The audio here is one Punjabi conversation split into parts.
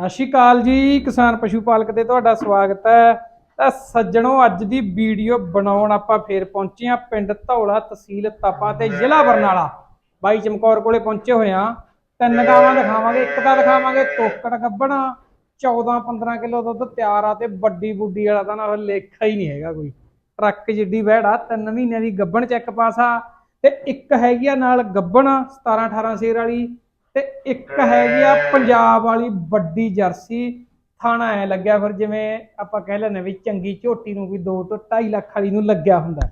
ਸਤਿ ਸ਼੍ਰੀ ਅਕਾਲ ਜੀ, ਕਿਸਾਨ ਪਸ਼ੂ ਪਾਲਕ ਤੇ ਤੁਹਾਡਾ ਸਵਾਗਤ ਹੈ। ਤਾਂ ਸੱਜਣੋ, ਅੱਜ ਦੀ ਵੀਡੀਓ ਬਣਾਉਣ ਆਪਾਂ ਫੇਰ ਪਹੁੰਚੇ ਆ ਪਿੰਡ ਧੌਲਾ ਤਹਿਸੀਲ ਤਪਾ ਤੇ ਜ਼ਿਲ੍ਹਾ ਬਰਨਾਲਾ। ਬਾਈ ਚਮਕੌਰ ਕੋਲੇ ਪਹੁੰਚੇ ਹੋਏ ਆ ਤਿੰਨ ਗਾਵਾਂ ਦਿਖਾਵਾਂਗੇ, ਇੱਕ ਤਾਂ ਦਿਖਾਵਾਂਗੇ ਤੋਕੜ ਗੱਬਣਾ। 14 15 ਕਿਲੋ ਦੁੱਧ ਤਿਆਰ ਆ ਤੇ ਵੱਡੀ ਬੁੱਡੀ ਵਾਲਾ ਤਾਂ ਨਾ ਲੇਖਾ ਹੀ ਨਹੀਂ ਹੈਗਾ ਕੋਈ। ਟਰੱਕ ਜਿੱਡੀ ਵਹਿੜ ਆ, ਤਿੰਨ ਮਹੀਨਿਆਂ ਦੀ ਗੱਬਣ ਚੈੱਕ ਪਾਸਾ ਤੇ ਇੱਕ ਹੈਗੀ ਆ ਨਾਲ ਗੱਬਣ 17 18 ਸੇਰ ਵਾਲੀ। ਤੇ ਇੱਕ ਹੈਗੀ ਆ ਪੰਜਾਬ ਵਾਲੀ ਵੱਡੀ ਜਰਸੀ, ਥਾਣਾ ਐ ਲੱਗਿਆ ਫਿਰ ਜਿਵੇਂ ਆਪਾਂ ਕਹਿ ਲੈਨੇ ਵੀ ਚੰਗੀ ਝੋਟੀ ਨੂੰ ਵੀ 2 ਤੋਂ 2.5 ਲੱਖ ਵਾਲੀ ਨੂੰ ਲੱਗਿਆ ਹੁੰਦਾ।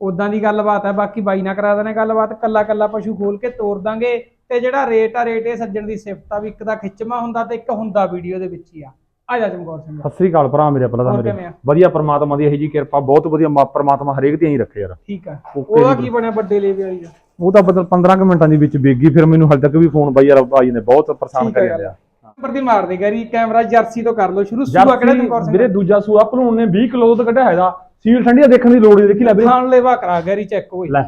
ਉਦਾਂ ਦੀ ਗੱਲਬਾਤ ਹੈ, ਬਾਕੀ ਬਾਈ ਨਾ ਕਰਾ ਦੇਣੇ ਗੱਲਬਾਤ, ਕੱਲਾ ਕੱਲਾ ਪਸ਼ੂ ਖੋਲ ਕੇ ਤੋਰ ਦਾਂਗੇ ਤੇ ਜਿਹੜਾ ਰੇਟ ਆ, ਰੇਟ ਇਹ ਸੱਜਣ ਦੀ ਸਿਫਤ ਆ ਵੀ ਇੱਕ ਦਾ ਖਿੱਚਮਾ ਹੁੰਦਾ ਤੇ ਇੱਕ ਹੁੰਦਾ ਵੀਡੀਓ ਦੇ ਵਿੱਚ ਹੀ ਆ। ਆ ਜਾ ਚਮਕੌਰ ਸਿੰਘ। ਸਤਿ ਸ੍ਰੀ ਅਕਾਲ ਭਰਾ ਮੇਰੇ ਪਹਿਲਾਂ ਤਾਂ ਹੋਰ ਮੇਰੇ। ਕਿਵੇਂ ਆ? ਵਧੀਆ ਪ੍ਰਮਾਤਮਾ ਦੀ ਇਹੀ ਜੀ ਕਿਰਪਾ ਬਹੁਤ ਵਧੀਆ ਮਾ- ਪ੍ਰਮਾਤਮਾ ਹਰੇਕ ਤੇ ਹੀ ਰੱਖੇ ਯਾਰ। ਠੀਕ ਆ। Okay ਉਹਦਾ ਜੀ। ਕੀ ਬਣਿਆ ਵੱਡੇ ਲੇਵੇ ਵਾਲੀ ਦਾ? ਉਹ ਤਾਂ ਬਦਲ 15 ਕੁ ਮਿੰਟਾਂ ਦੇ ਵਿੱਚ ਵੇਗੀ ਫਿਰ ਮੈਨੂੰ ਹਾਲੇ ਤੱਕ ਵੀ ਫੋਨ ਬਾਈ ਯਾਰ ਭਾਈ ਨੇ ਬਹੁਤ ਪਰੇਸ਼ਾਨ ਠੀਕ ਲਿਆ। ਨੰਬਰ ਦੀ ਮਾਰ ਦੇ ਗੈਰੀ ਕੈਮਰਾ ਜਰਸੀ ਤੋਂ ਕਰ ਲਓ ਸ਼ੁਰੂ ਸੂਆ ਕਿਹੜਾ ਚਮਕੌਰ ਸਿੰਘ ਵੀਰੇ ਦੂਜਾ ਸੂਆ ਭਲੂਣ ਨੇ 20 ਕਿਲੋ ਕੱਢਿਆ ਹੈਗਾ ਸੀਲ ਠੰਡੀਆ ਦੇਖਣ ਦੀ ਲੋੜ ਨਹੀਂ ਦੇਖੀ ਲੈ ਵੀਰੇ ਥਾਣ ਲੇਵਾ ਕਰਾ ਗੈਰੀ ਚੈੱਕ ਹੋਈ। ਲੈ।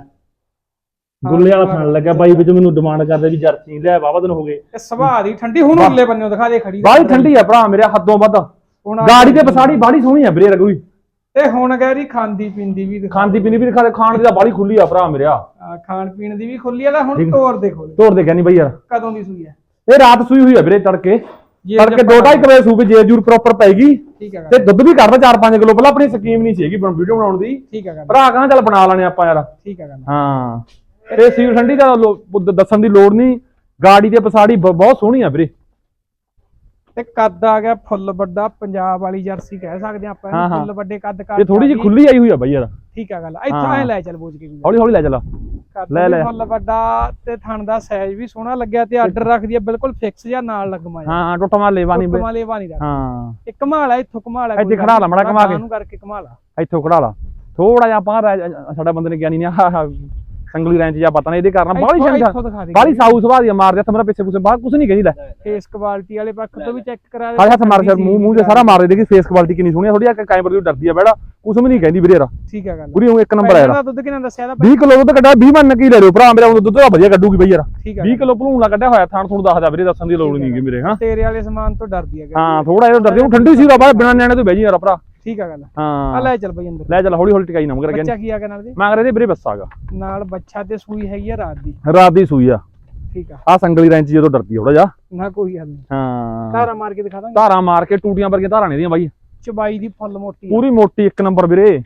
ਗੁੱਲੇ ਵਾਲਾ ਖਾਣ ਲੱਗਾ ਬਾਈ ਵਿੱਚ ਮੈਨੂੰ ਡਿਮਾਂਡ ਕਰਦੇ ਵੀ ਜਰਸੀ ਲੈ ਵਾਵਾ ਦਿਨ ਹੋ ਗਏ। ਤੇ ਸੁਭਾਅ ਦੀ ਠੰਡੀ ਹੁਣ ਉਰਲੇ ਬੰਨਿਓ ਦਿਖਾ ਦੇ ਖੜੀ ਬਾਹਲੀ ਠੰਡੀ ਆ ਭਰਾ ਮੇਰੇ ਹੱਦੋਂ ਵੱਧ। ਆ- ਗਾੜੀ ਤੇ ਪਸਾੜੀ ਬਾਹਲੀ ਸੋਹਣੀ ਆ ਵੀਰੇ ਰਗੂਈ ਤੇ ਹੁਣ ਗੈਰੀ ਖਾਂਦੀ ਪੀਂਦੀ ਵੀ ਦਿਖਾ। ਖਾਂਦੀ ਪੀਣੀ ਵੀ ਦਿਖਾ ਦੇ ਖਾਣ ਦੀ ਤਾਂ ਬਾਹਲੀ ਖੁੱਲੀ ਆ ਭਰਾ ਮੇਰਿਆ। ਆ, ਖਾਣ ਪੀਣ ਦੀ ਵੀ ਖੁੱਲੀ ਆ ਲੈ ਹੁਣ। ਤੋਰ ਦੇ ਖੋਲ ਤੋੜ ਦੇ ਕਹਿੰਦੀ ਬਾਈ ਯਾਰ। ਕਦੋਂ ਦੀ ਸੂਈ ਹੈ ਇਹ ਰਾਤ ਸੂਈ ਹੋਈ ਆ ਵੀਰੇ ਤੜਕੇ। ਤੜਕੇ 2:30 ਵਜੇ ਸੂਪੇ ਜੇ ਜੂਰ ਪ੍ਰੋਪਰ ਪੈਗੀ। ਤੇ ਦੁੱਧ ਵੀ ਕਰਦਾ 4-5 ਕਿਲੋ। ਪਹਿਲਾਂ ਆਪਣੀ ਸਕੀਮ ਨਹੀਂ ਸੀਗੀ ਵੀਡੀਓ ਬਣਾਉਣ ਦੀ। ਠੀਕ ਗੱਲ ਭਰਾ ਕਹਿੰਦਾ ਚੱਲ ਬਣਾ ਲੈਣੇ ਆਪਾਂ ਯਾਰ। ਠੀਕ ਗੱਲ ਹਾਂ। ਤੇ ਸੀਲ ਠੰਡੀ ਦਾ ਦ- ਦੱਸਣ ਦੀ ਲੋੜ ਨਹੀਂ। ਗਾੜੀ ਤੇ ਪਸਾੜੀ ਬਹੁਤ ਸੋਹਣੀ ਆ ਵੀਰੇ। ਤੇ ਕੱਦ ਆ ਗਿਆ ਫੁੱਲ ਵੱਡਾ ਪੰਜਾਬ ਵਾਲੀ ਜਰਸੀ ਕਹਿ ਸਕਦੇ ਆ ਆਪਾਂ। ਫੁੱਲ ਵੱਡੇ ਕੱਦ ਇਹ ਥੋੜੀ ਜਿਹੀ ਆ। ਖੁੱਲੀ ਆਈ ਹੋਈ ਆ ਬਾਈ ਯਾਰ। ਠੀਕ ਹੈ ਗੱਲ ਇੱਥੋਂ। ਐ ਲੈ ਚੱਲ ਬੋਝ ਕੇ ਹੌਲੀ ਹੌਲੀ ਲੈ ਚੱਲ ਲੈ, ਲੈ। ਫੁੱਲ ਵੱਡਾ ਤੇ ਥਣ ਦਾ ਸਾਈਜ਼ ਵੀ ਸੋਹਣਾ ਲੱਗਿਆ ਤੇ ਆਰਡਰ ਰੱਖਦੀ ਆ ਬਿਲਕੁਲ ਫਿਕਸ ਜਾਂ ਨਾਲ ਲੱਗਮਾ ਹਾਂ ਹਾਂ ਟੁੱਟਮਾ ਲੈਵਾ ਨਹੀਂ ਕਮਾਲੇ ਵਾਣੀ ਦਾ। ਹਾਂ। ਇੱਕ ਕਮਾਲ ਆ ਇੱਥੋਂ ਕਮਾਲ ਆ ਇੱਥੇ ਖੜਾ ਲਾ ਮਾੜਾ ਕਮਾ ਕੇ। ਨੂੰ ਕਰਕੇ ਕਮਾਲ ਆ। ਇੱਥੋਂ ਖੜਾ ਲਾ। ਥੋੜਾ ਜਿਹਾ ਆਪਾਂ ਸਾਡਾ ਬੰਦੇ ਨੇ ਗਿਆਨੀ ਨੇ ਸੰਗਲੀ ਰੈਂਚ ਜਾਂ ਪਤਾ ਨਹੀਂ ਇਹਦੇ ਕਾਰਨ ਬਾਹਲੀ ਦੇ। ਬਾਹਲੀ ਸਾਊ ਸੁਭਾਅ ਦੀ ਆ, ਮਾਰ ਦੇ ਹੱਥ ਮੇਰਾ ਪਿੱਛੇ ਪੁੱਛੇ ਬਾਹਰ ਕੁਝ ਨਹੀਂ ਕਹਿੰਦੀ। ਲੈ ਫੇਸ ਕੁਆਲਿਟੀ ਵਾਲੇ ਪੱਖ ਤੋਂ ਵੀ ਚੈੱਕ ਕਰਾ ਦੇ ਹੱਥ ਮਾਰ ਸਿਰ ਮੂੰਹ ਮੂੰਹ ਤੇ ਸਾਰਾ ਮਾਰ ਦੇ ਦੇਖੀ ਫੇਸ ਕੁਆਲਿਟੀ ਕਿੰਨੀ ਸੋਹਣੀ ਆ ਥੋੜੀ ਆ ਕੈਮਰੇ ਦੀ ਡਰਦੀ ਆ ਬੈੜਾ। ਕੁਝ ਵੀ ਨਹੀਂ ਕਹਿੰਦੀ ਵੀਰੇ ਯਾਰ ਠੀਕ ਹੈ ਗੱਲ ਪੂਰੀ ਉਹ ਇੱਕ ਨੰਬਰ ਆ ਯਾਰ ਦੁੱਧ ਕਿੰਨਾ ਦੱਸਿਆ ਦਾ 20 ਕਿਲੋ ਦੁੱਧ ਕੱਢਿਆ 20 ਮੰਨ ਕੀ ਲੈ ਲਿਓ ਭਰਾ ਮੇਰਾ ਉਹ ਦੁੱਧ ਦਾ ਵਧੀਆ ਕੱਢੂਗੀ ਬਈ ਯਾਰ। ਠੀਕ ਹੈ 20 ਕਿਲੋ ਭਲੂਣਾ ਕੱਢਿਆ ਹੋਇਆ ਥਾਣ ਥੂਣ ਦੱਸਦਾ ਵੀਰੇ ਦੱਸਣ ਦੀ ਲੋੜ ਨਹੀਂ ਗੀ ਮੇਰੇ ਹਾਂ। ਤੇਰੇ ਵਾਲੇ ਸਮਾਨ ਤੋਂ ਡਰਦੀ ਹੈ ਹਾਂ ਥੋੜਾ ਜਿਹਾ ਡਰਦੀ ਉਹ ਠੰਡੀ ਸੀ ਦਾ ਬਾਹਰ ਬਿਨਾਂ ਨਿਆਣੇ ਤੋਂ ਬਹਿ ਜੀ ਯਾਰ ਭਰਾ। ਠੀਕ ਹੈ ਗੱਲ। ਆ ਹਾਂ ਲੈ ਚੱਲ ਬਈ ਅੰਦਰ। ਲੈ ਚੱਲ ਹੌਲੀ ਹੌਲੀ ਟਿਕਾਈ ਨਾ ਮਗਰ ਗਿਆ ਬੱਚਾ ਕੀ ਆ ਗਿਆ ਨਾਲ ਦੇ ਮਗਰ ਇਹਦੇ ਵੀਰੇ ਬੱਸਾਗਾ ਨਾਲ ਬੱਚਾ ਤੇ ਸੂਈ ਹੈਗੀ ਆ ਰਾਤ ਦੀ। ਰਾਤ ਦੀ ਸੂਈ ਆ। ਠੀਕ ਆ। ਆ ਸੰਗਲੀ ਰੈਂਚ ਜਦੋਂ ਡਰਦੀ ਥੋੜਾ ਜਿਹਾ। ਨਾ ਕੋਈ ਗੱਲ ਨਹੀਂ। ਹਾਂ। ਧਾਰਾ ਮਾਰ ਕੇ ਦਿਖਾ ਦਾਂਗੇ। ਧਾਰਾਂ ਮਾਰ ਕੇ ਟੂਟੀਆਂ ਵਰਗੀਆਂ ਧਾਰਾਂ ਨੇ ਦੀਆਂ ਬਾਈ। ਚਬਾਈ ਦੀ ਫੁੱਲ ਮੋਟੀ ਆ। ਪੂਰੀ ਮੋਟੀ ਇੱਕ ਨੰਬਰ ਵੀਰੇ।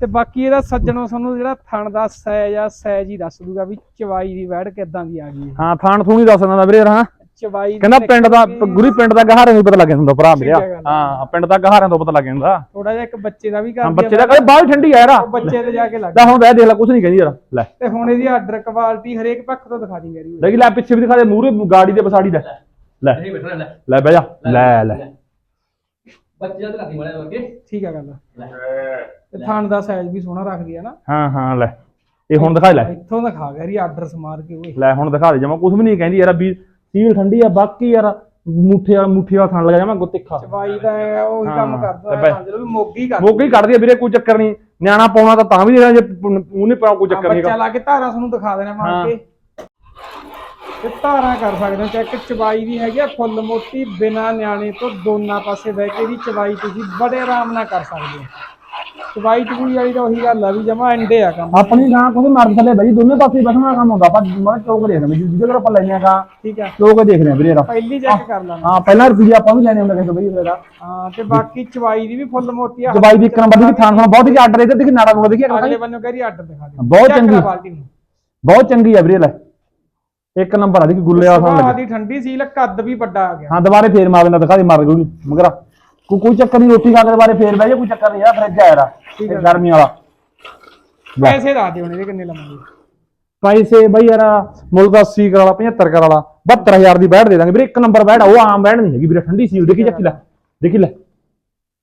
ਤੇ ਬਾਕੀ ਇਹਦਾ ਸੱਜਣੋਂ ਸਾਨੂੰ ਜਿਹੜਾ ਥਣ ਦਾ ਸਾਈਜ਼ ਆ ਸਾਈਜ਼ ਹੀ ਦੱਸ ਦੂਗਾ ਵੀ ਚਵਾਈ ਦੀ ਵੈੜ ਕਿੱਦਾਂ ਦੀ ਆ ਗਈ ਹੈ। ਹਾਂ ਥਾਣ ਥੂਣੀ ਦੱਸ ਦਿੰਦਾ ਵੀਰੇ ਹਾਂ। ਚਵਾਈ ਕਹਿੰਦਾ ਪਿੰਡ ਦਾ ਗੁਰੀ ਪਿੰਡ ਦਾ ਗਹਾਰੇ ਨੂੰ ਪਤਾ ਲੱਗ ਜਾਂਦਾ ਭਰਾ ਠੀਕ ਹੈ ਪਿੰਡ ਦਾ ਗਹਾਰਿਆਂ ਤੋਂ ਪਤਾ ਲੱਗ ਜਾਂਦਾ। ਥੋੜਾ ਜਿਹਾ ਇੱਕ ਬੱਚੇ ਦਾ ਵੀ ਕਰ ਹਾਂ ਬੱਚੇ ਦਾ ਕਹਿੰਦੇ ਬਾਹਰ ਠੰਡੀ ਆ ਯਾਰ। ਬੱਚੇ ਤੇ ਜਾ ਕੇ ਲੱਗ ਲੈ ਹੁਣ ਵੈ ਦੇਖ ਲੈ ਕੁਝ ਨਹੀਂ ਕਹਿੰਦੀ ਯਾਰ। ਲੈ। ਤੇ ਹੁਣ ਇਹਦੀ ਆਰਡਰ ਕੁਆਲਿਟੀ ਹਰੇਕ ਪੱਖ ਤੋਂ ਦਿਖਾ ਦਿੰਗੇ ਜੀ ਲੈ ਲੈ ਪਿੱਛੇ ਵੀ ਦਿਖਾ ਦੇ ਮੂਰੇ ਗਾੜੀ ਦੇ ਪਸਾੜੀ ਲੈ। ਲੈ। ਲੈ। ਲੈ। ਬਹਿ ਜਾ। ਲੈ ਲੈ ਬੱਚੇ ਦਾ ਘਾਤੀ ਮੜਿਆ ਲੱਗੇ ਠੀਕ ਆ ਗੱਲ। ਲੈ। ਤੇ ਥਣ ਦਾ ਸਾਈਜ਼ ਵੀ ਸੋਹਣਾ ਰੱਖਦੀ ਆ ਨਾ। ਹਾਂ ਹਾਂ ਲੈ। ਇਹ ਹੁਣ ਦਿਖਾ ਲੈ। ਇੱਥੋਂ ਦਿਖਾ ਗਿਆ ਜੀ ਆਰਡਰ ਸਮਾਰ ਕੇ ਓਏ। ਲੈ ਹੁਣ ਦਿਖਾ ਦੇ ਜਮਾ ਕੁਝ ਵੀ ਨਹੀਂ ਕਹਿੰਦੀ ਯਾਰ ਵੀ ਸੀਲ ਠੰਡੀ ਆ ਬਾਕੀ ਯਾਰ ਮੁੱਠੇ ਵਾਲਾ ਮੁੱਠੀ ਵਾਲਾ ਖਾਣ ਲੱਗਾ ਜਮਾ ਗੁੱਤਿੱਖਾ। ਚਵਾਈ ਦਾ ਉਹੀ ਕੰਮ ਕਰਦਾ ਹੈ ਵੀ ਮੋਗੀ ਕਰ ਮੋਗੀ ਕੱਢਦੀ ਆ ਵੀਰੇ ਕੋਈ ਚੱਕਰ ਨਹੀਂ। ਨਿਆਣਾ ਪਾਉਣਾ ਤਾਂ ਤਾਂ ਵੀ ਦੇਣਾ ਜੇ ਉਹਨੇ ਪਾਉਣਾ ਕੋਈ ਚੱਕਰ ਨਹੀਂ ਬੱਚਾ ਲਾ ਕੇ ਧਾਰਾਂ ਤੁਹਾਨੂੰ ਦਿਖਾ ਦੇਣਾ ਮਾਰ। ਕੇ। ਤੇ ਧਾਰਾਂ ਕਰ ਸਕਦੇ ਹੋ ਚੈੱਕ ਚਵਾਈ ਦੀ ਹੈਗੀ ਆ ਫੁੱਲ ਮੋਟੀ ਬਿਨਾ ਨਿਆਣੇ ਤੋਂ ਦੋਨਾਂ ਪਾਸੇ ਬਹਿ ਕੇ ਦੀ ਚਵਾਈ ਤੁਸੀਂ ਬੜੇ ਆਰਾਮ ਨਾਲ ਕਰ ਸਕਦੇ ਹੋ। ਚਵਾਈ ਚੁਈ ਵਾਲੀ ਤਾਂ ਉਹੀ ਗੱਲ ਆ ਵੀ ਜਮਾ ਅੰਡੇ ਆ ਕੰਮ। ਆਪਣੀ ਗਾਂ ਕੋਈ ਮਰਦ ਥੱਲੇ ਬਈ ਦੋਨੇ ਪਾਸੇ ਬੈਠਣ ਦਾ ਕੰਮ ਹੁੰਦਾ। ਆਪਾਂ ਮੈਂ ਚੌਕ ਦੇਖਦੇ ਮੈਂ ਜਿਹਦੇ ਕੋਲ ਆਪਾਂ ਲੈਣੇ ਆ ਗਾਂ। ਠੀਕ ਆ। ਚੌਕ ਦੇਖਦੇ ਆ ਵੀਰੇ ਯਾਰ ਪਹਿਲੀ ਚੈੱਕ ਕਰ ਲਾਂਗੇ ਹਾਂ। ਪਹਿਲਾਂ ਰੁਪਈਆ ਆਪਾਂ ਵੀ ਲੈਣੇ ਹੁੰਦੇ ਕਿਸੇ ਬਈ ਵੀਰੇ ਦਾ। ਹਾਂ ਤੇ ਬਾਕੀ ਚਵਾਈ ਦੀ ਵੀ ਫੁੱਲ ਮੋਟੀ ਆ। ਦਵਾਈ ਦੀ ਇੱਕ ਨੰਬਰ ਦੀ ਥਾਂ ਥਾਂ ਬਹੁਤ ਹੀ ਆਰਡਰ ਇਹਦੇ ਦੇਖੀ ਨਾੜਾ ਨੂੰ ਦੇਖੀ ਅਗਲੇ ਬੰਨੋਂ ਕਹਿ ਰਹੀ ਆਰਡਰ ਦਿਖਾ ਦੇ ਬਹੁਤ ਚੰਗੀ। ਬਹੁਤ ਚੰਗੀ ਆ ਵੀਰੇ ਲੈ। ਇੱਕ ਨੰਬਰ ਆ ਦੇਖੀ ਗੁੱਲੇ ਥਾਂ ਸੁਭਾਅ ਲੱਗੇ ਦੀ ਠੰਡੀ ਸੀ ਲੈ ਕੱਦ ਵੀ ਵੱਡਾ ਆ ਗਿਆ। ਹਾਂ ਦੁਬਾਰੇ ਫੇਰ ਮਾਰ ਦੇਣਾ ਦਿਖਾ ਦੇ ਮਾਰ ਗਈ ਮਗਰਾ ਕੋਈ ਕੋਈ ਚੱਕਰ ਨਹੀਂ ਰੋਟੀ ਖਾ ਕੇ ਦੁਬਾਰੇ ਫੇਰ ਬਹਿ ਜਾ ਕੋਈ ਚੱਕਰ ਨਹੀਂ ਆ ਫਰਿੱਜ ਆ ਯਾਰ ਠੀਕ ਹੈ। ਗਰਮੀ ਵਾਲਾ। ਪੈਸੇ ਦੱਸ ਦਿਓ ਹੁਣ ਇਹਦੇ ਕਿੰਨੇ ਲਵਾਂਗੇ। ਪੈਸੇ ਬਈ ਯਾਰ ਮੁੱਲ ਦਾ 80 ਕਰ ਵਾਲਾ 75 ਕਰ ਵਾਲਾ 72000 ਦੀ ਬੈਠ ਦੇ ਦਾਂਗੇ ਵੀਰੇ ਇੱਕ ਨੰਬਰ ਬੈਠ ਆ ਉਹ ਆਮ ਬੈਠ ਨਹੀਂ ਹੈਗੀ ਵੀਰੇ ਠੰਡੀ ਸੀ ਦੇਖੀ ਚੱਕੀ ਲੈ ਦੇਖੀ ਲੈ।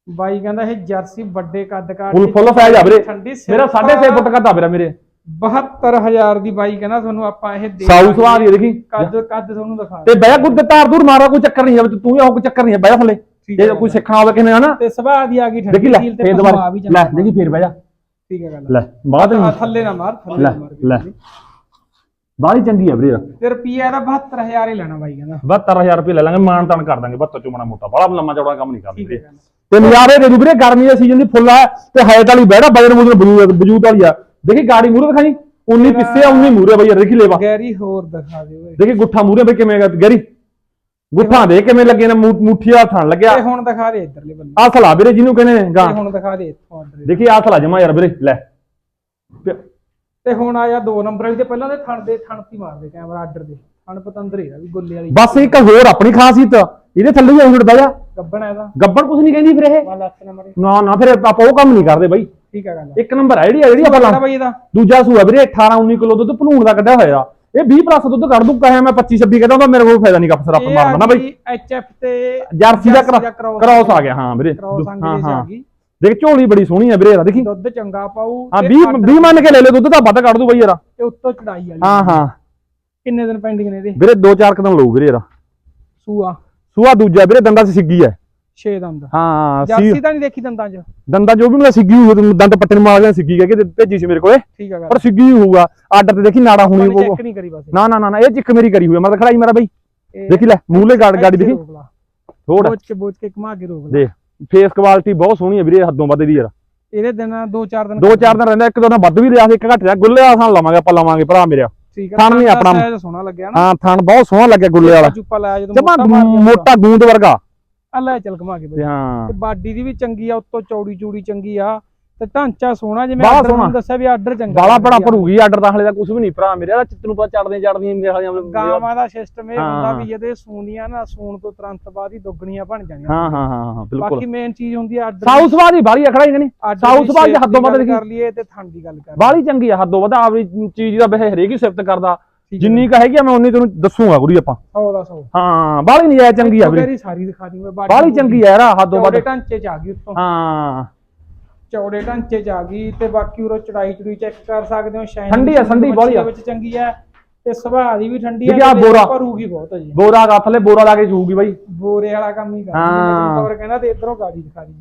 ਬਾਈ ਕਹਿੰਦਾ ਇਹ ਜਰਸੀ ਵੱਡੇ ਕੱਦ ਕਾਟ ਫੁੱਲ ਫੁੱਲ ਫੈਜ ਆ ਵੀਰੇ। ਠੰਡੀ ਮੇਰਾ 6.5 ਫੁੱਟ ਕੱਦ ਆ ਵੀਰਾ ਮੇਰੇ। 72000 ਦੀ ਬਾਈ ਕਹਿੰਦਾ ਤੁਹਾਨੂੰ ਆਪਾਂ ਇਹ ਦੇ ਸਾਊ ਸਵਾਦ ਹੀ ਦੇਖੀ। ਕੱਦ ਕੱਦ ਤੁਹਾਨੂੰ ਦਿਖਾ ਤੇ ਬਹਿ ਕੋਈ ਤਾਰ ਦੂਰ ਮਾਰਾ ਕੋਈ ਚੱਕਰ ਨਹੀਂ ਹੈ ਤੂੰ ਵੀ ਉਹ ਕੋਈ ਚੱਕਰ ਨਹੀਂ ਹੈ ਬਹਿ ਜਾ ਥੱਲੇ। ਜੇ ਹੈ। ਕੋਈ ਸਿੱਖਣਾ ਹੋਵੇ ਕਿਨੇ ਹਨਾ? ਤੇ ਸੁਭਾਅ ਦੀ ਆ ਗਈ ਠੰਡੀ ਲੈ ਸੀਲ ਤੇ ਫੇਰ ਦੁਬਾਰਾ। ਲੈ ਦੇਖੀ ਫੇਰ ਬਹਿ ਜਾ। ਠੀਕ ਹੈ ਗੱਲ। ਲੈ ਬਾਅਦ ਨਹੀਂ ਥੱਲੇ ਨਾ ਮਾਰ ਥੱਲੇ ਨਾ ਮਾਰ। ਲੈ। ਬਾਹਲੀ ਚੰਗੀ ਆ ਵੀਰੇ। ਤੇ ਰੁਪਈਆ ਇਹਦਾ 72000 ਹੀ ਲੈਣਾ ਬਾਈ ਕਹਿੰਦਾ। 72000 ਰੁਪਏ ਲੈ ਲਾਂਗੇ ਮਾਨ ਤਾਨ ਕਰ ਦਾਂਗੇ 72 ਚੋਂ ਮੋਟਾ। ਬੜਾ ਲੰਮਾ ਚੌੜਾ ਕੰਮ ਨਹੀਂ ਕਰਦੇ। ਹੈ ਤੇ ਨਜ਼ਾਰੇ ਦੇ ਦੂ ਵੀਰੇ ਗਰਮੀ ਦੇ ਸੀਜ਼ਨ ਦੀ ਫੁੱਲ ਆ ਤੇ ਹਾਈਟ ਵਾਲੀ ਬੈੜਾ ਬਜਨ ਬਜੂਤ ਬਜੂਤ ਵਾਲੀ ਆ। ਦੇਖੀ ਗਾੜੀ ਮੂਰੇ ਦਿਖਾਈ। 19 ਪਿੱਛੇ ਆ 19 ਮੂਰੇ ਬਈ ਦੇਖੀ ਲੇਵਾ। ਗੈਰੀ ਹੋਰ ਦਿਖਾ ਦੇ ਓਏ। ਦੇਖੀ ਗੁੱਠਾ ਮੂਰੇ ਬਈ ਕਿਵੇਂ ਗੈਰੀ। ਗੁੱਠਾ ਦੇ ਕਿਵੇਂ ਲੱਗੇ ਨੇ ਮੂ- ਥਣ ਲੱਗਿਆ। ਤੇ ਹੁਣ ਦਿਖਾ ਦੇ ਇੱਧਰਲੇ ਬੰਨੇ ਆਸਲ ਆ ਵੀਰੇ ਜਿਹਨੂੰ ਕਹਿੰਦੇ ਨੇ ਗਾਂ। ਹੁਣ ਦਿਖਾ ਦੇ ਇੱਥੋਂ ਆਰਡਰ ਦੇਖੀ ਆਸਲ ਆ ਜਮਾ ਯਾਰ ਵੀਰੇ ਲੈ। ਤੇ ਹੁਣ ਆਇਆ ਦੋ ਨੰਬਰ ਵਾਲੀ ਤੇ ਪਹਿਲਾਂ ਦੇ ਥਣ ਦੇ ਥਣ ਤੀ ਮਾਰਦੇ ਕੈਮਰਾ ਆਰਡਰ ਦੇ। ਥਣ ਪਤੰਦਰ ਇਹਦਾ ਵੀ ਗੁੱਲੇ ਵਾਲੀ। ਬਸ ਇੱਕ ਹੋਰ ਆਪਣੀ ਖਾਸੀਅਤ ਇਹਦੇ ਥੱਲੇ ਹੀ ਉੜਦਾ ਜਾ ਗੱਬਣ ਹੈ ਇਹਦਾ। ਗੱਬੜ ਕੁਛ ਨਹੀਂ ਕਹਿੰਦੀ ਵੀਰੇ ਇਹ। ਨੰਬਰ ਨਾ ਨਾ ਫਿਰ ਆਪਾਂ ਉਹ ਕੰਮ ਨਹੀਂ ਕਰਦੇ ਬਾਈ। ਠੀਕ ਹੈ ਗੱਲ ਇੱਕ ਨੰਬਰ ਹੈ ਜਿਹੜੀ ਜਿਹੜੀ ਆਪਾਂ ਲਾ- ਬਾਈ ਇਹਦਾ। ਦੂਜਾ ਸੂਆ ਵੀਰੇ 18 19 ਕਿਲੋ ਦੁੱਧ ਭਨੂਣ ਦਾ ਕੱਢਿਆ ਹੋਇਆ। ਇਹ 20 ਪਲੱਸ ਦੁੱਧ ਕੱਢ ਦੂ ਕਹੇ ਮੈਂ 25 26 ਕਹਿੰਦਾ ਉਹਦਾ ਮੇਰੇ ਕੋਲ ਫਾਇਦਾ ਨਹੀਂ ਕੱਪ ਸਰ ਆਪਾਂ ਮਾਰਨਾ ਨਾ ਬਾਈ ਐਚਐਫ ਤੇ ਜਰਸੀ ਦਾ ਕ੍ਰਾਸ ਆ ਗਿਆ ਹਾਂ ਵੀਰੇ। ਹਾਂ ਹਾਂ। ਦੇਖ ਝੋਲੀ ਬੜੀ ਸੋਹਣੀ ਹੈ ਵੀਰੇ ਇਹਦਾ ਦੇਖੀ। ਦੁੱਧ ਚੰਗਾ ਪਾਉ ਹਾਂ 20 20 ਮੰਨ ਕੇ ਲੈ ਲੈ ਦੁੱਧ ਤਾਂ ਵੱਧ ਕੱਢ ਦੂ ਬਾਈ ਯਾਰ ਤੇ ਉੱਤੋਂ ਚੜਾਈ ਵਾਲੀ। ਹਾਂ ਹਾਂ। ਕਿੰਨੇ ਦਿਨ ਪੈਂਡਿੰਗ ਨੇ ਇਹਦੇ? ਵੀਰੇ 2-4 ਕਦਮ ਲਊ ਵੀਰੇ ਯਾਰ ਸੂਆ। ਸੂਆ ਦੂਜਾ ਵੀਰੇ ਦੰਦਾਂ 'ਚ ਸਿੱਗੀ ਹੈ 6 ਦੰਦ। ਹਾਂ ਜਰਸੀ ਸੀ ਤਾਂ ਨਹੀਂ ਦੇਖੀ ਦੰਦਾਂ 'ਚ? ਦੰਦਾਂ ਜੋ ਵੀ ਮੇਰਾ ਸਿੱਗੀ ਹੋਊ ਤੇ ਦੰਦ ਪੱਟੇ ਨੂੰ ਮਾਰ ਗਿਆ ਸਿੱਗੀ ਕਹਿ ਕੇ ਭੇਜੀ ਸੀ ਮੇਰੇ ਕੋਲੇ। ਠੀਕ ਆ ਗੱਲ। ਪਰ ਸਿੱਗੀ ਹੀ ਹੋਊਗਾ ਆਰਡਰ ਤੇ ਦੇਖੀ ਨਾੜਾ ਹੋਣੀ ਉਹ ਚੈੱਕ ਨਹੀਂ ਕਰੀ ਬਸ ਨਾ ਨਾ ਨਾ ਨਾ ਇਹ ਚਿੱਕ ਮੇਰੀ ਕਰੀ ਹੋਈ ਮੈਂ ਤਾਂ ਖੜਾਈ ਮੇਰਾ ਬਾਈ। ਇਹ ਦੇਖੀ ਲੈ ਮੂਹਲੇ ਗਾੜ ਗਾੜੀ ਦੇਖੀ। ਰੋਕ ਲਾ। ਥੋੜ ਬੋਚ ਕੇ ਬੋਚ ਕੇ ਘੁਮਾ ਕੇ ਰੋਕ ਲਾ। ਦੇਖ ਫੇਸ ਕੁਆਲਿਟੀ ਬਹੁਤ ਸੋਹਣੀ ਹੈ ਵੀਰੇ ਹੱਦੋਂ ਵੱਧ ਦੀ ਯਾਰ। ਇਹਦੇ ਦਿਨ ਦੋ ਚਾਰ ਦਿਨ ਦੋ ਚਾਰ ਦਿਨ ਰਹਿੰਦਾ ਇੱਕ ਦਿਨ ਵੱਧ ਵੀ ਰਿਹਾ ਸੀ ਇੱਕ ਘੱਟ ਰਿਹਾ ਗੁੱਲੇ ਵਾਲਾ ਥਾਂ ਲਵਾਂਗੇ ਆਪਾਂ ਲਵਾਂਗੇ ਭਰਾ ਮੇਰਾ। ਥਣ ਆਪਣਾ- ਸੋਹਣਾ ਲੱਗਿਆ ਨਾ। ਹਾਂ ਥਣ ਬਹੁਤ ਸੋਹਣਾ ਲੱਗਿਆ ਗੁੱਲੇ ਵਾਲਾ। ਚੁੱਪਾ ਲਾਇਆ ਜਦੋਂ ਮੋਟਾ ਗੂੰਦ ਵਰਗਾ। ਆ ਲੈ ਚੱਲ ਘੁਮਾ ਕੇ ਬਈ। ਹਾਂ। ਤੇ ਬਾਡੀ ਦੀ ਵੀ ਚੰਗੀ ਆ ਉੱਤੋਂ ਚੌੜੀ ਚੂੜੀ ਚੰਗੀ ਆ। ਤੇ ਢਾਂਚਾ ਸੋਹਣਾ ਜਿਵੇਂ ਆਰਡਰ। ਨੂੰ ਦੱਸਿਆ ਵੀ ਆਰਡਰ ਚੰਗਾ ਗਾਲਾ ਬੜਾ। ਭਰੂਗੀ ਆਰਡਰ ਦਾ ਹਲੇ ਦਾ ਕੁਝ ਵੀ ਨਹੀਂ ਭਰਾ ਮੇਰੇ। ਦਾ ਚਿੱਤ ਨੂੰ ਪਤਾ ਚੜਦੇ ਚੜਦੀਆਂ ਮੇਰੇ ਵਾਲੀਆਂ ਗਾਵਾਂ ਦਾ ਸਿਸਟਮ ਇਹ ਹੁੰਦਾ। ਵੀ ਇਹਦੇ ਸੂਣੀਆਂ ਨਾ ਸੂਣ ਤੋਂ ਤੁਰੰਤ ਬਾਅਦ ਹੀ ਦੁੱਗਣੀਆਂ ਬਣ ਜਾਂਦੀਆਂ। ਹਾਂ ਹਾਂ ਹਾਂ ਹਾਂ ਬਿਲਕੁਲ। ਬਾਕੀ ਮੇਨ ਚੀਜ਼ ਹੁੰਦੀ ਆ ਆਰਡਰ ਸਾਊਥ ਬਾਦੀ ਬਾਲੀ ਅਖੜਾ ਹੀ ਨਹੀਂ। ਸਾਊਥ ਬਾਦੀ ਹੱਦੋਂ ਵੱਧ ਕਰ ਲਈਏ ਤੇ ਥਣ ਦੀ ਗੱਲ ਕਰ ਬਾਲੀ ਚੰਗੀ ਆ ਹੱਦੋਂ ਵੱਧ। ਆਪਣੀ ਚੀਜ਼ ਦਾ ਬਹਿ ਹਰੇਕ ਹੀ ਸਿਫਤ ਕਰਦਾ। ਜਿੰਨੀ ਕ ਹੈਗੀ ਆ ਮੈਂ ਉਨੀ ਤੈਨੂੰ ਦੱਸੂਗਾ ਗੁਰੀ ਆਪਾਂ। 100 ਦਾ 100 ਹਾਂ ਬਾਲੀ ਨਹੀਂ ਚੰਗੀ ਆ ਵੀਰੇ ਸਾਰੀ ਦਿਖਾ ਦੀ ਮੈਂ ਚੰਗੀ ਆ ਯਾਰ ਹੱਦੋਂ ਵੱਧ। ਚੌੜੇ ਢਾਂਚੇ ਚ ਆ ਗਈ ਉੱਤੋਂ। ਹਾਂ। ਚੌੜੇ ਢਾਂਚੇ ਚ ਆ ਗਈ ਤੇ ਬਾਕੀ ਉਰੋਂ ਚੜਾਈ ਚੜੂਈ ਚੈੱਕ ਕਰ ਸਕਦੇ ਹੋ ਸ਼ਾਈਨ ਠੰਡੀ ਆ, ਠੰਡੀ ਬਾਹਲੀ ਆ। ਵਿੱਚ ਚੰਗੀ ਆ ਤੇ ਸੁਭਾਅ ਦੀ ਵੀ ਠੰਡੀ ਠੀਕ ਆ, ਤੇ ਬੋਰਾ। ਭਰੂਗੀ ਬਹੁਤ ਹੈ ਜੀ। ਬੋਰਾ ਲਾ ਕੇ ਜੂਗੀ ਬਾਈ। ਬੋਰੇ ਵਾਲਾ ਕੰਮ ਹੀ ਕਰਦੀ ਹਾਂ। ਜਿਵੇਂ ਕਹਿੰਦਾ ਤੇ ਇਧਰੋਂ ਗਾੜੀ ਦਿਖਾ ਦੀ।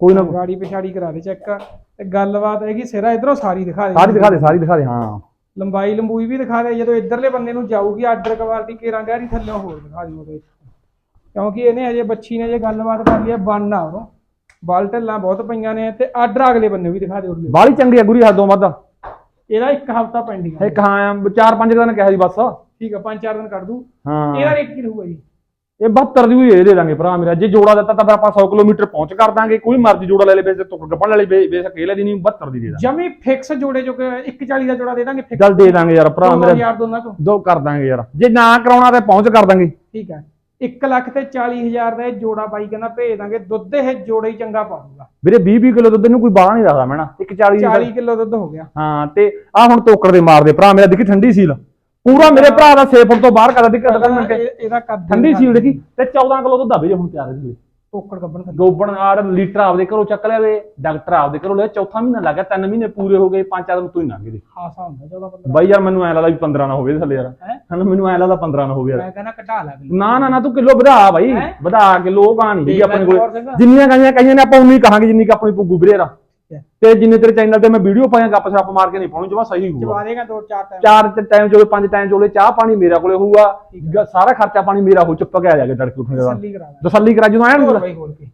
ਕੋਈ ਨਾ ਗਾੜੀ ਪਿਛਾੜੀ ਕਰਾ ਦੇ ਚੈੱਕ ਤੇ ਗੱਲਬਾਤ ਹੈਗੀ ਸਿਰਾ ਇਧਰੋਂ ਸਾਰੀ ਦਿਖਾ ਦੇ। ਸਾਰੀ ਦਿਖਾ ਦੇ ਸਾਰੀ ਦਿਖਾ ਦੇ ਹਾਂ। ਲੰਬਾਈ ਲੰਬੂਈ ਵੀ ਦਿਖਾ ਦੇ ਜਦੋਂ ਇਧਰਲੇ ਬੰਦੇ ਨੂੰ ਜਾਊਗੀ ਆਰਡਰ ਕਵਾਲਟੀ ਕੇਰਾਂ ਗਹਿਰੀ ਥੱਲੇ ਹੋਰ ਦਿਖਾ ਦੀ ਉਹਦੇ ਕਿਉਂਕਿ ਇਹਨੇ ਹਜੇ ਬੱਚੀ ਨੇ ਜੇ ਗੱਲਬਾਤ ਕਰ ਲਈ ਹੈ ਬਣਨਾ ਉਹਨੂੰ। ਬਾਲ ਢੱਲਾਂ ਬਹੁਤ ਪਈਆਂ ਨੇ ਤੇ ਆਰਡਰ ਅਗਲੇ ਬੰਨੇ ਵੀ ਦਿਖਾ ਦੇ ਉਹਦੇ ਬਾਲੀ ਚੰਗੀ ਆ ਗੁਰੀ ਹੱਦੋਂ ਵੱਧ। ਇਹਦਾ ਇੱਕ ਹਫਤਾ ਪੈਂਡਿੰਗ ਹੈ ਇੱਕ ਹਾਂ ਚਾਰ ਪੰਜ ਦਿਨ ਕਿਹਾ ਸੀ ਬਸ। ਠੀਕ ਆ ਪੰਜ ਚਾਰ ਦਿਨ ਕੱਢ ਦੂ ਹਾਂ। ਇਹਦਾ ਰੇਟ ਕੀ ਰਹੂਗਾ ਜੀ? ਇਹ 72 ਦੀ ਹੋਈ ਇਹ ਦੇ ਦਾਂਗੇ ਭਰਾ ਮੇਰਾ। ਜੇ ਜੋੜਾ ਦਿੱਤਾ ਤਾਂ ਫਿਰ ਆਪਾਂ 100 ਕਿਲੋਮੀਟਰ ਪਹੁੰਚ ਕਰ ਦਾਂਗੇ। ਕੋਈ ਮਰਜ਼ੀ ਜੋੜਾ ਲੈ ਲੈ ਬੇਸ ਤੁਕ ਗੱਪਣ ਵਾਲੀ ਬੇਸ ਅਕੇਲੇ ਦੀ ਨਹੀਂ 72 ਦੀ ਦੇ ਦਾਂਗੇ। ਜਮੀ ਫਿਕਸ ਜੋੜੇ ਜੋ ਕਿ 140 ਦਾ ਜੋੜਾ ਦੇ ਦਾਂਗੇ ਫਿਕਸ ਚੱਲ ਦੇ ਦਾਂਗੇ ਯਾਰ ਭਰਾ ਮੇਰਾ। ਯਾਰ ਦੋਨਾਂ ਚੋਂ ਦੋ ਕਰ ਦਾਂਗੇ ਯਾਰ। ਜੇ ਨਾ ਕਰਾਉਣਾ ਤੇ ਪਹੁੰਚ ਕਰ ਦਾਂਗੇ। ਠੀਕ ਹੈ। 1 ਲੱਖ ਤੇ 40 ਹਜ਼ਾਰ ਦਾ ਇਹ ਜੋੜਾ ਬਾਈ ਕਹਿੰਦਾ ਭੇਜ ਦਾਂਗੇ ਦੁੱਧ ਇਹ ਜੋੜਾ ਹੀ ਚੰਗਾ ਪਾਊਗਾ। ਵੀਰੇ 20 20 ਕਿਲੋ ਦੁੱਧ ਨੂੰ ਕੋਈ ਬਾਹਲਾ ਨਹੀਂ ਰੱਖਦਾ ਮੈਣਾ ਇੱਕ 40 40 ਕਿਲੋ ਦੁੱਧ ਹੋ ਗਿਆ। ਹਾਂ ਤੇ ਆ ਹੁਣ ਤੋਕੜ ਦੇ ਮਾਰਦੇ। ਭਰਾ ਮੇਰਾ ਦੇਖੀ ਠੰਡੀ ਸੀਲ। ਪੂਰਾ ਮੇਰੇ ਭਰਾ ਦਾ 6 ਫੁੱਟ ਤੋਂ ਬਾਹਰ ਕਰਦਾ ਦਿੱਕਤ ਕਰ ਮਿੰਟ ਇਹ- ਇਹਦਾ ਕੱਦ ਠੰਡੀ ਸੀਲ ਦੇਖੀ ਤੇ 14 ਕਿਲੋ ਦੁੱਧ ਆ ਵੀਰੇ ਹੁਣ ਤਿਆਰ ਇਹਦੇ ਲਈ ਟੋਕੜ ਗੱਬਣ ਗੋਬਣ ਆੜ ਲੀਟਰ ਆਪਦੇ ਘਰੋਂ ਚੱਕ ਲਿਆਵੇ ਡਾਕਟਰ ਆਪਦੇ ਘਰੋਂ ਲਿਆ ਚੌਥਾ ਮਹੀਨਾ ਲੱਗ ਤਿੰਨ ਮਹੀਨੇ ਪੂਰੇ ਹੋ ਗਏ ਪੰਜ ਚਾਰ ਦਿਨ ਤੂੰ ਹੀ ਲੰਘ ਗਏ ਖਾਸਾ ਹੁੰਦਾ 14 15 ਬਾਈ ਯਾਰ ਮੈਨੂੰ ਐ ਲੱਗਦਾ ਵੀ 15 ਨਾ ਹੋਵੇ ਥੱਲੇ ਯਾਰ ਹੈਂ? ਹਣ ਮੈਨੂੰ ਐ ਲੱਗਦਾ 15 ਨਾ ਹੋਵੇ ਯਾਰ ਮੈਂ ਕਹਿੰਦਾ ਕਢਾ ਲੈ। ਨਾ ਨਾ ਨਾ ਤੂੰ ਕਿਲੋ ਵਧਾ ਬਾਈ ਹੈਂ? ਵਧਾ ਕਿਲੋ ਕਹਾਂ ਨਹੀਂ ਹੈਗੀ ਦੇਖ ਲੈ ਆਪਣੇ ਕੋਲ। ਜਿੰਨੀਆਂ ਕਹੀਆਂ ਕਹੀਆਂ ਨੇ ਆਪਾਂ ਉਨੀ ਕਹਾਂਗੇ ਜਿੰਨੀ ਕਿ ਆਪਣੀ ਪੁੱਗੂ ਵੀਰੇ ਰਾ ਹੈ। ਤੇ ਜਿੰਨੇ ਤੇਰੇ ਚੈਨਲ ਤੇ ਮੈਂ ਵੀਡੀਓ ਪਾਇਆ ਗੱਪ ਸੱਪ ਮਾਰ ਕੇ ਨਹੀਂ ਪਾਉਣੀ ਜਮਾ ਸਹੀ ਹੋਊਗਾ। ਚਵਾ ਦੇਗਾ ਦੋ ਚਾਰ ਟਾਈਮ ਚਾਰ ਟਾਈਮ ਚੋਲੇ ਪੰਜ ਟਾਈਮ ਚੋਲੇ ਚਾਹ ਪਾਣੀ ਮੇਰਾ ਕੋਲੇ ਹੋਊਗਾ। ਸਾਰਾ ਖਰਚਾ ਪਾਣੀ ਮੇਰਾ ਹੋ ਚੁੱਪ ਕੇ ਆ ਜਾਗੇ ਤੜਕੇ ਉੱਠਣੇ ਦਾ ਤਸੱਲੀ ਕਰਾ ਲੈ। ਤਸੱਲੀ ਕਰਾ ਜਦੋਂ ਆਇਆ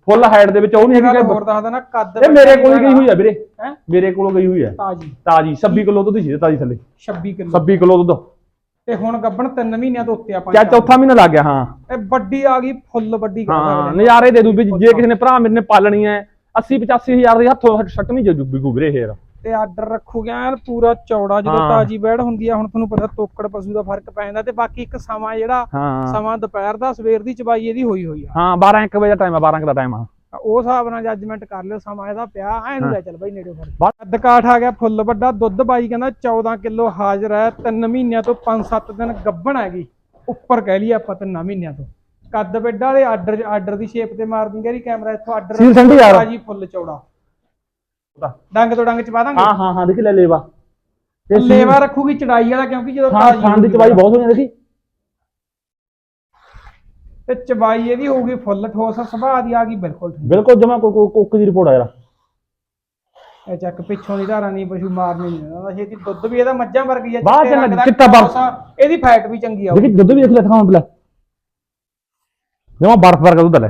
ਫੁੱਲ ਹਾਈਟ ਦੇ ਵਿੱਚ ਉਹ ਨਹੀਂ ਹੈਗੀ ਹੋਰ ਦੱਸਦਾ ਨਾ ਕੱਦ ਇਹ ਮੇਰੇ ਕੋਲ ਗਈ ਹੋਈ ਆ ਵੀਰੇ। ਹੈ? ਮੇਰੇ ਕੋਲੋਂ ਗਈ ਹੋਈ ਆ। ਤਾਜੀ। ਤਾਜੀ 26 ਕਿਲੋ ਦੁੱਧ ਸੀ ਤਾਜੀ ਥੱਲੇ। 26 ਕਿਲੋ। 26 ਕਿਲੋ ਦੁੱਧ। ਤੇ ਹੁਣ ਗੱਬਣ 3 ਮਹੀਨਿਆਂ ਤੋਂ ਉੱਤੇ ਆਪਾਂ ਕਿਆ ਚੌਥਾ ਮਹੀਨਾ ਲੱਗ ਗਿਆ ਹਾਂ। ਇਹ ਵੱਡੀ ਆ ਗਈ ਫੁੱਲ ਵੱਡੀ ਹਾਂ ਨਜ਼ਾਰੇ ਦੇ ਦੂ ਵੀ ਜੇ ਕਿਸੇ ਨੇ ਭਰਾ ਮੇਰੇ ਨੇ ਪਾਲਣੀ ਹੈ 80 85 ਹਜ਼ਾਰ ਦੇ ਹੱਥੋਂ ਛੱਟਵੀਂ ਜੇ ਬਿਗੂ ਵੀਰੇ ਫੇਰ ਤੇ ਆਰਡਰ ਰੱਖੂਗਾ ਯਾਰ ਪੂਰਾ ਚੌੜਾ ਜਦੋਂ ਹਾਂ। ਤਾਜੀ ਬੈੜ ਹੁੰਦੀ ਆ ਹੁਣ ਤੁਹਾਨੂੰ ਪਤਾ ਤੋਕੜ ਪਸ਼ੂ ਦਾ ਫ਼ਰਕ ਪੈ ਜਾਂਦਾ ਤੇ ਬਾਕੀ ਇੱਕ ਸਮਾਂ ਜਿਹੜਾ ਹਾਂ ਸਮਾਂ ਦੁਪਹਿਰ ਦਾ ਸਵੇਰ ਦੀ ਚਬਾਈ ਇਹਦੀ ਹੋਈ ਹੋਈ ਆ ਹਾਂ 12 1 ਵਜੇ ਦਾ ਟਾਈਮ ਆ 12 ਕੁ ਦਾ ਟਾਈਮ ਆ ਉਹ ਹਿਸਾਬ ਨਾਲ ਜੱਜਮੈਂਟ ਕਰ ਲਿਓ ਸਮਾਂ ਇਹਦਾ ਪਿਆ ਐ ਨੂੰ। ਲੈ ਚੱਲ ਬਾਈ ਨੇੜੇ ਫੜ ਬਸ। ਅੱਧ ਕਾਠ ਆ ਗਿਆ ਫੁੱਲ ਵੱਡਾ ਦੁੱਧ ਬਾਈ ਕਹਿੰਦਾ 14 ਕਿਲੋ ਹਾਜ਼ਰ ਹੈ 3 ਮਹੀਨਿਆਂ ਤੋਂ 5-7 ਦਿਨ ਗੱਭਣ ਹੈਗੀ ਉੱਪਰ ਕਹਿ ਲਈ ਆਪਾਂ 3 ਮਹੀਨਿਆਂ ਤੋਂ ਕੱਦ ਬੈੱਡਾ ਵਾਲੇ ਆਰਡਰ ਆਰਡਰ ਦੀ ਸ਼ੇਪ ਤੇ ਮਾਰ ਦਿੰਗੇ ਰੀ ਕੈਮਰਾ ਇੱਥੋਂ ਆਰਡਰ ਸੀਲ ਠੰਡੀ ਯਾਰ। ਜੀ ਫੁੱਲ ਚੌੜਾ। ਡੰਗ ਤੋਂ ਡੰਗ ਚ ਪਾ ਦਾਂਗੇ? ਹਾਂ ਹਾਂ ਹਾਂ ਦੇਖੀ ਲੈ ਲੇਵਾ। ਤੇ ਲੇਵਾ ਰੱਖੂਗੀ ਚੜਾਈ ਵਾਲਾ ਕਿਉਂਕਿ ਜਦੋਂ ਹਾਂ ਤਾਜ਼ੀ ਖਾਣ ਦੀ ਚਵਾਈ ਬਹੁਤ ਸੋਹਣੀ ਆ ਦੇਖੀ। ਤੇ ਚਬਾਈ ਇਹਦੀ ਹੋਊਗੀ ਫੁੱਲ ਠੋਸ ਸੁਭਾਅ ਦੀ ਆ ਗਈ ਬਿਲਕੁਲ। ਬਿਲਕੁਲ ਜਮਾ ਕੋਈ ਕੋਈ ਕੁੱਕ ਦੀ ਰਿਪੋਰਟ ਆ ਯਾਰ। ਇਹ ਚੱਕ ਪਿੱਛੋਂ ਦੀ ਧਾਰਾਂ ਨਹੀਂ ਪਸ਼ੂ ਮਾਰਨੇ ਨਹੀਂ। ਦਿੰਦਾ ਛੇਤੀ ਦੁੱਧ ਵੀ ਇਹਦਾ ਮੱਝਾਂ ਵਰਗੀ ਆ ਬਾਹਰ ਚਿੱਟੇ ਦਾ ਆ, ਇਹਦੀ ਫੈਟ ਵੀ ਚੰਗੀ ਆ। ਦੇਖੀ ਦੁੱਧ ਵੀ ਦੇਖ ਲੈ ਦਿਖਾਉਂ ਬਲੇ ਜਮਾ ਬਰਫ ਵਰਗਾ ਦੁੱਧ ਲੈ।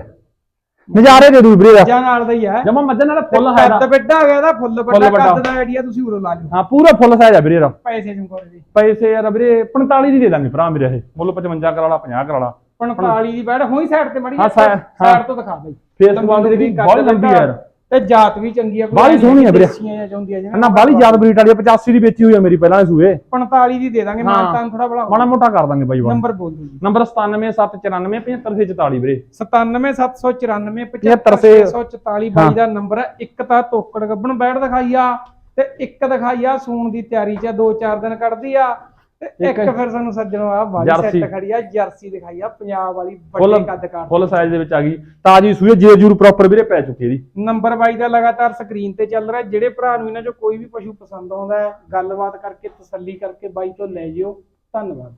ਨਜ਼ਾਰੇ ਦੇ ਦੂ ਵੀਰੇ ਦਾ। ਮੱਝਾਂ ਨਾਲ ਦਾ ਹੀ ਆ। ਜਮਾ ਮੱਝਾਂ ਨਾਲ ਫੁੱਲ ਹੈ ਕੱਦ ਵੱਡਾ ਆ ਗਿਆ ਇਹਦਾ ਫੁੱਲ ਵੱਡਾ। ਕੱਦ ਦਾ ਆਈਡੀਆ ਤੁਸੀਂ ਉਰੋਂ ਲਾ ਲਓ। ਹਾਂ ਪੂਰਾ ਫੁੱਲ ਸਾਈਜ਼ ਆ ਵੀਰੇ ਦਾ ਪੈਸੇ ਚਮਕੌਰ ਜੀ ਪੈਸੇ ਯਾਰ ਵੀਰੇ 45 ਦੀ ਦੇ ਦਾਂਗੇ ਭਰਾ ਮੇਰੇ ਇਹ। ਮੁੱਲ 55 ਕਰਾ ਲਾ 50 ਕਰਾ ਲਾ 45 ਦੀ ਬੈਠ ਹੋਈ ਸਾਈਡ ਤੇ ਮੜੀ ਹਾਂ, ਹਾਂ। ਸਾਈਡ ਤੋਂ ਦਿਖਾ ਬਈ ਫੇਸ ਕੁਆਲਿਟੀ ਦੀ ਬਹੁਤ ਲੰਬੀ ਹੈ ਯਾਰ। ਤੇ ਜਾਤ ਵੀ ਚੰਗੀ ਆ ਕੋਈ ਬਾਹਲੀ ਸੋਹਣੀ ਆ ਵੀਰੇ। ਦੇਸੀਆਂ ਜਾਂ ਚਾਹੁੰਦੀਆਂ ਜਿਵੇਂ ਨਾ ਬਾਲੀ ਯਾਦ ਬਰੀਟ ਵਾਲੀ ਆ, 85 ਦੀ ਵੇਚੀ ਹੋਈ ਆ ਮੇਰੀ ਪਹਿਲਾਂ ਸੂਏ। 45 ਦੀ ਦੇ ਦਾਂਗੇ ਹਾਂ। ਮਾਨਤਾਨ ਥੋੜਾ ਬੜਾ ਮਾੜਾ ਮੋਟਾ ਕਰ ਦਾਂਗੇ ਬਾਈ ਨੰਬਰ ਬੋਲ ਦਿਓ ਜੀ। ਨੰਬਰ 9779475744 ਵੀਰੇ। 97794 75 ਦਾ ਨੰਬਰ ਹੈ। ਇੱਕ ਤਾਂ ਤੋਕੜ ਗੱਬਣ ਬੈਠ ਦਿਖਾਈ ਆ ਤੇ ਇੱਕ ਦਿਖਾਈ ਆ ਸੂਣ ਦੀ ਤਿਆਰੀ ਚ ਆ, ਦੋ ਚਾਰ ਦਿਨ ਕੱਢਦੀ ਆ। ਇੱਕ ਫਿਰ ਸਾਨੂੰ ਸੱਜਣੋ ਆ ਵਾਲੀ ਜਰਸੀ। ਸੈੱਟ ਖੜੀ ਆ ਜਰਸੀ ਦਿਖਾਈ ਆ ਪੰਜਾਬ ਵਾਲੀ ਵੱਡੇ ਕੱਦ ਕਾਰ। ਫੁੱਲ ਸਾਈਜ਼ ਦੇ ਵਿੱਚ ਆ ਗਈ। ਤਾਜੀ ਸੂਏ ਜੇ ਜੂਰ ਪ੍ਰੋਪਰ ਵੀਰੇ ਪੈ ਚੁੱਕੀ ਇਹਦੀ। ਨੰਬਰ 22 ਦਾ ਲਗਾਤਾਰ ਸਕਰੀਨ ਤੇ ਚੱਲ ਰਿਹਾ। ਜਿਹੜੇ ਭਰਾ ਨੂੰ ਇਹਨਾਂ ਚੋਂ ਕੋਈ ਵੀ ਪਸ਼ੂ ਪਸੰਦ ਆਉਂਦਾ ਹੈ ਗੱਲਬਾਤ ਕਰਕੇ ਤਸੱਲੀ ਕਰਕੇ ਬਾਈ ਤੋਂ ਲੈ ਜਿਓ। ਧੰਨਵਾਦ।